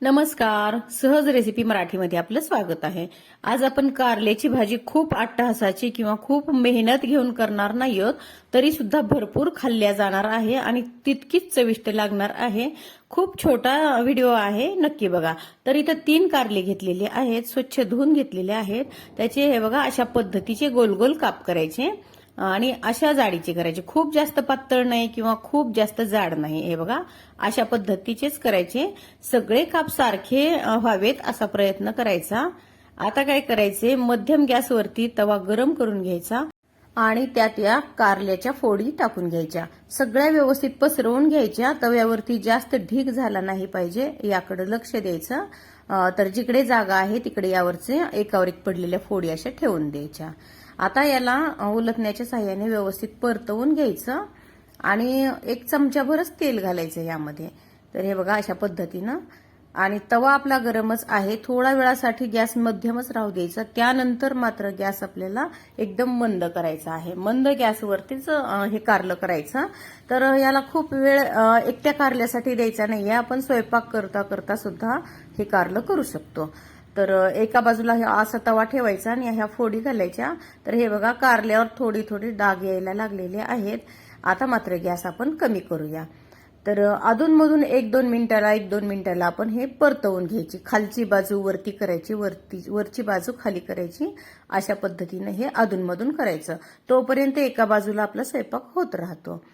नमस्कार. सहज रेसिपी मराठीमध्ये आपलं स्वागत आहे. आज आपण कारल्याची भाजी खूप अट्टहासाची किंवा खूप मेहनत घेऊन करणार नाही आहोत तरी सुद्धा भरपूर खाल्ल्या जाणार आहे आणि तितकीच चविष्ट लागणार आहे. खूप छोटा व्हिडिओ आहे नक्की बघा. तर इथं तीन कारले घेतलेले आहेत स्वच्छ धुवून घेतलेले आहेत. त्याचे हे बघा अशा पद्धतीचे गोल गोल काप करायचे. आणि अशा जाडीची करायची. खूप जास्त पातळ नाही किंवा खूप जास्त जाड नाही. हे बघा अशा पद्धतीचेच करायचे. सगळे काप सारखे व्हावेत असा प्रयत्न करायचा. आता काय करायचे? मध्यम गॅसवरती तवा गरम करून घ्यायचा आणि त्यात या कारल्याच्या फोडी टाकून घ्यायच्या. सगळ्या व्यवस्थित पसरवून घ्यायच्या. तव्यावरती जास्त ढीक झाला नाही पाहिजे याकडे लक्ष द्यायचं. तर जिकडे जागा आहे तिकडे यावरचे एकावर एक पडलेल्या फोडी अशा ठेवून द्यायच्या. आता याला उलटण्याच्या साह्याने व्यवस्थित परतवून घ्यायचं आणि एक चमच्याभरच तेल घालायचं यामध्ये. तर हे बघा अशा पद्धतीनं. आणि तवा आपला गरमच आहे. थोडा वेळासाठी गॅस मध्यमच राहू द्यायचा. त्यानंतर मात्र गॅस आपल्याला एकदम मंद करायचा आहे. मंद गॅसवरतीच हे कारलं करायचं. तर याला खूप वेळ एकट्या कारल्यासाठी द्यायचा नाही आपण स्वयंपाक करता करता सुद्धा हे कारलं करू शकतो. तर एका बाजूला हे असा तवा ठेवायचा आणि ह्या फोडी घालायच्या. तर हे बघा कारल्यावर थोडी थोडी डाग यायला लागलेले आहेत. आता मात्र गॅस आपण कमी करूया. तर अधूनमधून एक दोन मिनिटाला एक दोन मिनिटाला आपण हे परतवून घ्यायची. खालची बाजू वरती करायची वरती वरची बाजू खाली करायची. अशा पद्धतीनं हे अधूनमधून करायचं. तोपर्यंत एका बाजूला आपला स्वयंपाक होत राहतो.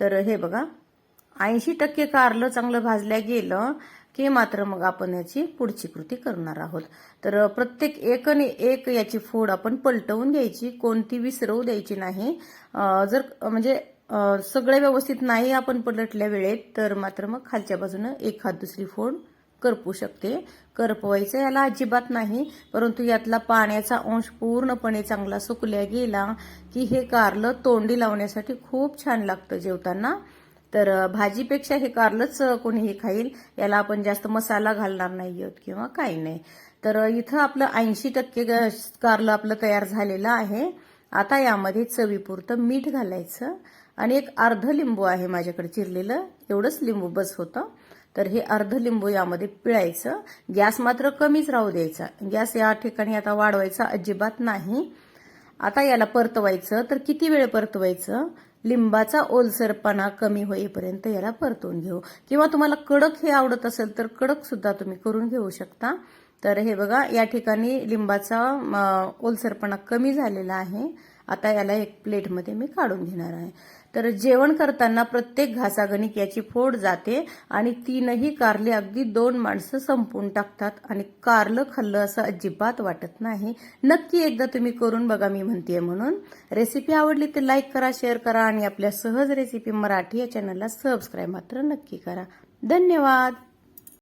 तर हे बघा ऐंशी टक्के कारलं चांगलं भाजल्या गेलं. की मात्र मग आपण याची पुढची कृती करणार आहोत. तर प्रत्येक एक आणि एक याची फोड आपण पलटवून घ्यायची कोणती विसरवू द्यायची नाही. जर म्हणजे सगळे व्यवस्थित नाही आपण पलटल्या वेळेत तर मात्र मग खालच्या बाजूनं एखाद दुसरी फोड करपू शकते. करपवायचं याला अजिबात नाही परंतु यातला पाण्याचा अंश पूर्णपणे चांगला सुकल्या गेला की हे कारलं तोंडी लावण्यासाठी खूप छान लागतं जेवताना. तर भाजीपेक्षा हे कारलंच कोणीही खाईल. याला आपण जास्त मसाला घालणार नाही आहोत किंवा काही नाही. तर इथं आपलं ऐंशी टक्के ग- कारलं आपलं तयार झालेलं आहे. आता यामध्ये चवीपुरतं मीठ घालायचं आणि एक अर्ध लिंबू आहे माझ्याकडे चिरलेलं. एवढंच लिंबू बस होतं. तर हे अर्ध लिंबू यामध्ये पिळायचं. गॅस मात्र कमीच राहू द्यायचा. गॅस या ठिकाणी आता वाढवायचा अजिबात नाही. आता याला परतवायचं. तर किती वेळ परतवायचं? लिंबाचा ओलसरपणा कमी होईपर्यंत याला परतवून घेऊ. किंवा तुम्हाला कडक हे आवडत असेल तर कडक सुद्धा तुम्ही करून घेऊ शकता. तर हे बघा या ठिकाणी लिंबाचा ओलसरपणा कमी झालेला आहे. आता याला एक प्लेटमध्ये मी काढून घेणार आहे. तर जेवण करताना प्रत्येक घासागणिक याची फोड जाते आणि तीनही कारले अगदी दोन माणसं संपून टाकतात आणि कारलं खाल्लं असं अजिबात वाटत नाही. नक्की एकदा तुम्ही करून बघा मी म्हणतेय म्हणून. रेसिपी आवडली तर लाईक करा शेअर करा आणि आपल्या सहज रेसिपी मराठी या चॅनलला सबस्क्राईब मात्र नक्की करा. धन्यवाद!